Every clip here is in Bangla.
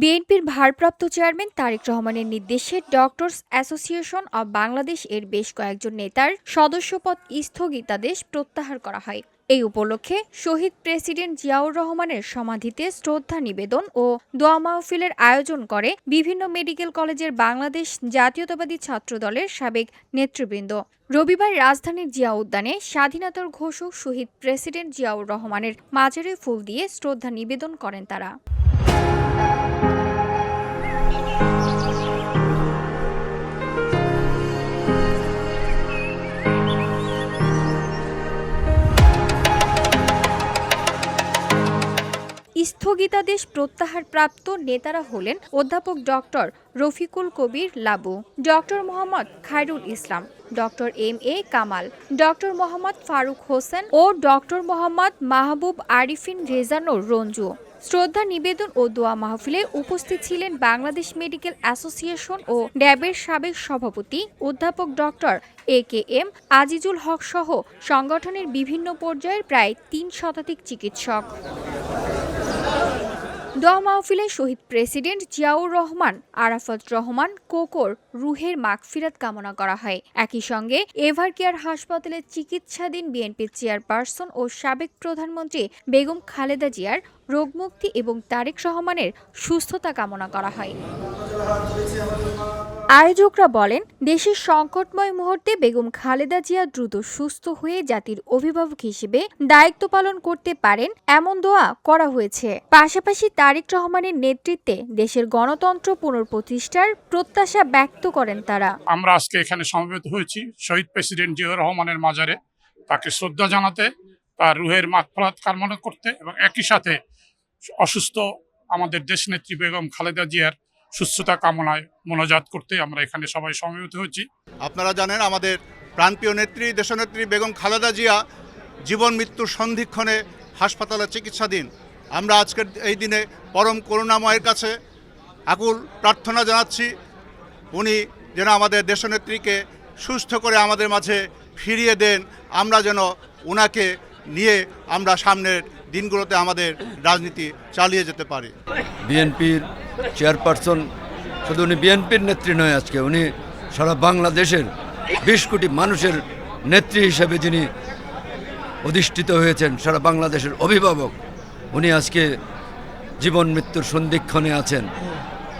বিএনপির ভারপ্রাপ্ত চেয়ারম্যান তারেক রহমানের নির্দেশে ডক্টরস অ্যাসোসিয়েশন অব বাংলাদেশ এর বেশ কয়েকজন নেতার সদস্যপদ স্থগিতাদেশ প্রত্যাহার করা হয়। এই উপলক্ষে শহীদ প্রেসিডেন্ট জিয়াউর রহমানের সমাধিতে শ্রদ্ধা নিবেদন ও দোয়া মাহফিলের আয়োজন করে বিভিন্ন মেডিকেল কলেজের বাংলাদেশ জাতীয়তাবাদী ছাত্র দলের সাবেক নেতৃবৃন্দ। রবিবার রাজধানীর জিয়া উদ্যানে স্বাধীনতার ঘোষক শহীদ প্রেসিডেন্ট জিয়াউর রহমানের মাজারে ফুল দিয়ে শ্রদ্ধা নিবেদন করেন তারা। স্থগিতাদেশ প্রত্যাহারপ্রাপ্ত নেতারা হলেন অধ্যাপক doctor Rafiqul Kabir Labu, doctor Mohammad Khairul Islam, doctor M A Kamal, doctor Mohammad Faruk Hossain O doctor Mohammad Mahbub Arifin Rezanur Ranju. শ্রদ্ধা নিবেদন ও দোয়া মাহফিলে উপস্থিত ছিলেন বাংলাদেশ মেডিকেল অ্যাসোসিয়েশন ও ড্যাবের সাবেক সভাপতি অধ্যাপক doctor A K M Azizul Haque সহ সংগঠনের বিভিন্ন পর্যায়ের প্রায় তিন শতাধিক চিকিৎসক। দোয়া মাহফিলে শহীদ প্রেসিডেন্ট জিয়াউর রহমান, আরাফত রহমান, কোকর রুহের মাগফিরাত কামনা করা হয়। একই সঙ্গে এভার কেয়ার হাসপাতালে চিকিৎসাধীন বিএনপির চেয়ারপারসন ও সাবেক প্রধানমন্ত্রী বেগম খালেদা জিয়ার রোগমুক্তি এবং তারেক রহমানের সুস্থতা কামনা করা হয়। আয়োজকরা বলেন, দেশের সংকটময় মুহূর্তে বেগম খালেদা জিয়া দ্রুত সুস্থ হয়ে জাতির অভিভাবক হিসেবে দায়িত্ব পালন করতে পারেন এমন দোয়া করা হয়েছে। পাশাপাশি তারেক রহমানের নেতৃত্বে দেশের গণতন্ত্র পুনঃপ্রতিষ্ঠার প্রত্যাশা ব্যক্ত করেন তারা। আমরা আজকে এখানে সমবেত হয়েছি শহীদ প্রেসিডেন্ট জিয়াউর রহমানের মাজারে। তাকে শ্রদ্ধা জানাতে, তার রুহের মাগফরাত কামনা করতে এবং একই সাথে অসুস্থ আমাদের দেশ দেশনেত্রী বেগম খালেদা জিয়ার সুস্থতা কামনায় মনোজাত করতে আমরা এখানে সবাই সমবেত হয়েছি। আপনারা জানেন আমাদের প্রাণপ্রিয় নেত্রী দেশনেত্রী বেগম খালেদা জিয়া জীবন মৃত্যুর সন্ধিক্ষণে হাসপাতালে চিকিৎসাধীন। আমরা আজকের এই দিনে পরম করুণাময়ের কাছে আকুল প্রার্থনা জানাচ্ছি। উনি যেন আমাদের দেশনেত্রীকে সুস্থ করে আমাদের মাঝে ফিরিয়ে দেন। আমরা যেন ওনাকে নিয়ে আমরা সামনের দিনগুলোতে আমাদের রাজনীতি চালিয়ে যেতে পারি। বিএনপির চেয়ারপারসন, শুধু উনি বিএনপির নেত্রী নয় আজকে, উনি সারা বাংলাদেশের বিশ কোটি মানুষের নেত্রী হিসেবে যিনি অধিষ্ঠিত হয়েছেন, সারা বাংলাদেশের অভিভাবক, উনি আজকে জীবন মৃত্যুর সন্ধিক্ষণে আছেন।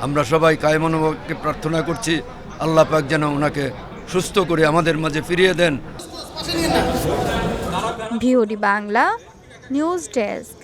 আমরা সবাই কায়মনোভাবকে প্রার্থনা করছি, আল্লাহ পাক যেন ওনাকে সুস্থ করে আমাদের মাঝে ফিরিয়ে দেন। Bangla news desk.